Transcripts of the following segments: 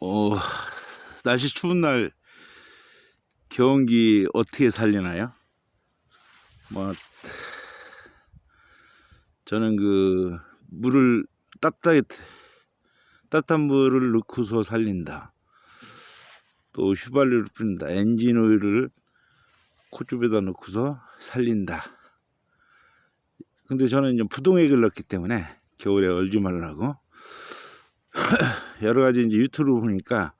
어, 날씨 추운 날 경기 어떻게 살리나요? 뭐 저는 그 물을 따뜻하게 따뜻한 물을 넣고서 살린다. 또 휘발유를 뿌린다. 엔진 오일을 코줍에다 넣고서 살린다. 근데 저는 이제 부동액을 넣기 때문에 겨울에 얼지 말라고 여러 가지 이제 유튜브 보니까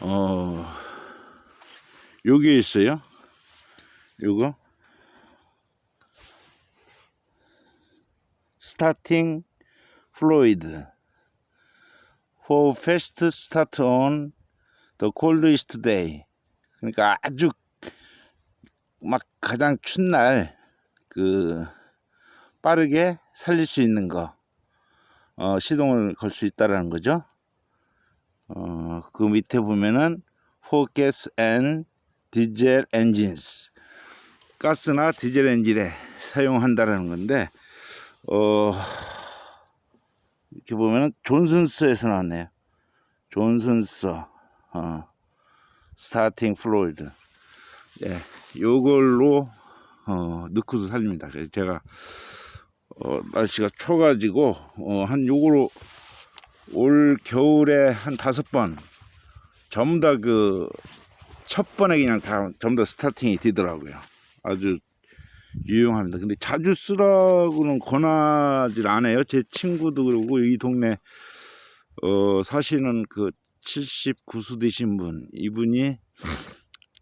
어 요게 있어요. 요거? 스타팅 플로이드 for fast start on the coldest day. 그러니까 아주 막 가장 추운 날그 빠르게 살릴 수 있는 거 어, 시동을 걸 수 있다라는 거죠. 어, 그 밑에 보면은 gas and diesel engines 가스나 디젤 엔진에 사용한다라는 건데 어, 이렇게 보면은 존슨스에서 나왔네요. 존슨스 어, 스타팅 플로이드 예, 요걸로 어, 넣고서 살립니다. 제가 어, 날씨가 춰가지고 어, 한 요거로 올 겨울에 한 다섯 번 전부 다 그 첫 번에 그냥 다 전부 다 스타팅이 되더라고요. 아주 유용합니다. 근데 자주 쓰라고는 권하질 않아요. 제 친구도 그러고 이 동네 어, 사시는 그 79수 되신 분 이분이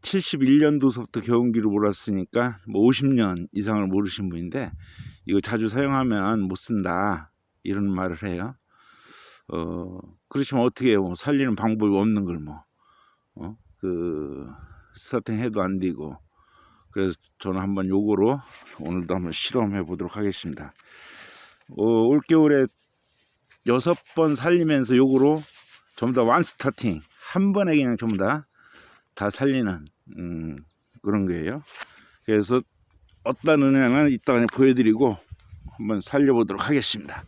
71년도서부터 경운기를 몰았으니까 뭐 50년 이상을 모르신 분인데 이거 자주 사용하면 못 쓴다 이런 말을 해요. 어 그렇지만 어떻게? 뭐 살리는 방법이 없는 걸 뭐. 어? 그 스타팅 해도 안 되고 그래서 저는 한번 요거로 오늘도 한번 실험해 보도록 하겠습니다. 어, 올겨울에 여섯 번 살리면서 요거로 전부 다 완 스타팅 한 번에 그냥 전부 다다 살리는 음, 그런 거예요. 그래서 어떤 은행은 이따가 보여드리고 한번 살려보도록 하겠습니다.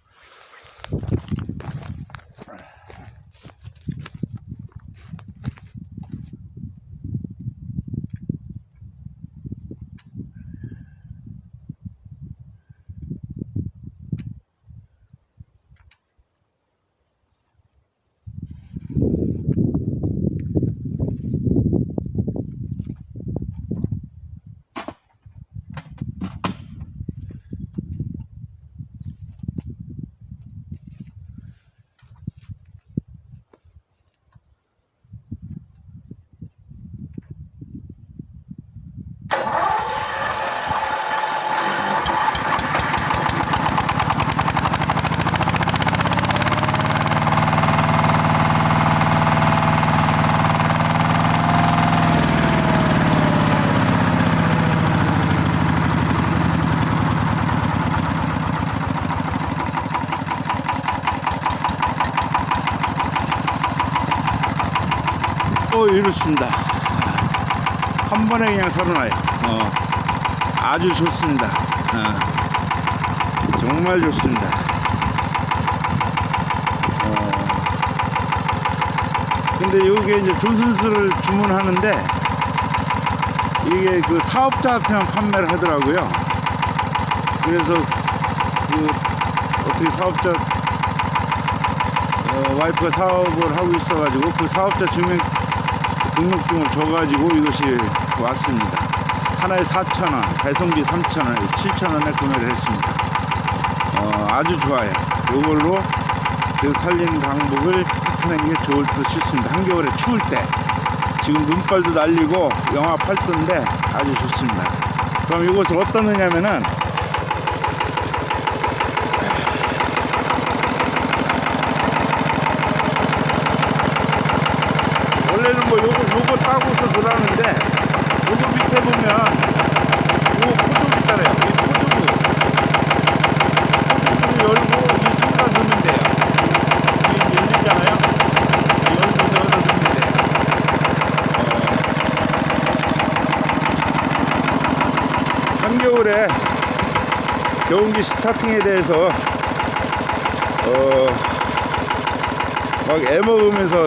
어, 이렇습니다. 한 번에 그냥 살아나요. 어, 아주 좋습니다. 어, 정말 좋습니다. 어, 근데 이게 이제 존슨스를 주문하는데 이게 그 사업자한테만 판매를 하더라고요. 그래서 그 어떻게 사업자 어, 와이프가 사업을 하고 있어가지고 그 사업자 증명 등록증을 줘가지고 이것이 왔습니다. 하나에 4,000원, 배송비 3,000원, 7,000원에 구매를 했습니다. 어, 아주 좋아요. 이걸로 그 살리는 방법을 택하는 게 좋을 듯 싶습니다. 한겨울에 추울 때. 지금 눈발도 날리고 영하 8도인데 아주 좋습니다. 그럼 이것을 어떤느냐면은 원래는 뭐 따고서 들어가는데 요거 밑에 보면 요 포도부 있잖아요. 이 포도부 포도부를 열고 이 손가 넣으면 돼요. 이게 열리잖아요. 이 열고서 열어 넣으면 돼요. 어, 한겨울에 겨운기 스타팅에 대해서 어, 막 애먹으면서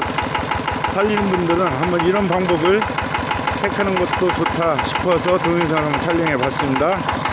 살리는 분들은 한번 이런 방법을 택하는 것도 좋다 싶어서 동영상을 한번 촬영해 봤습니다.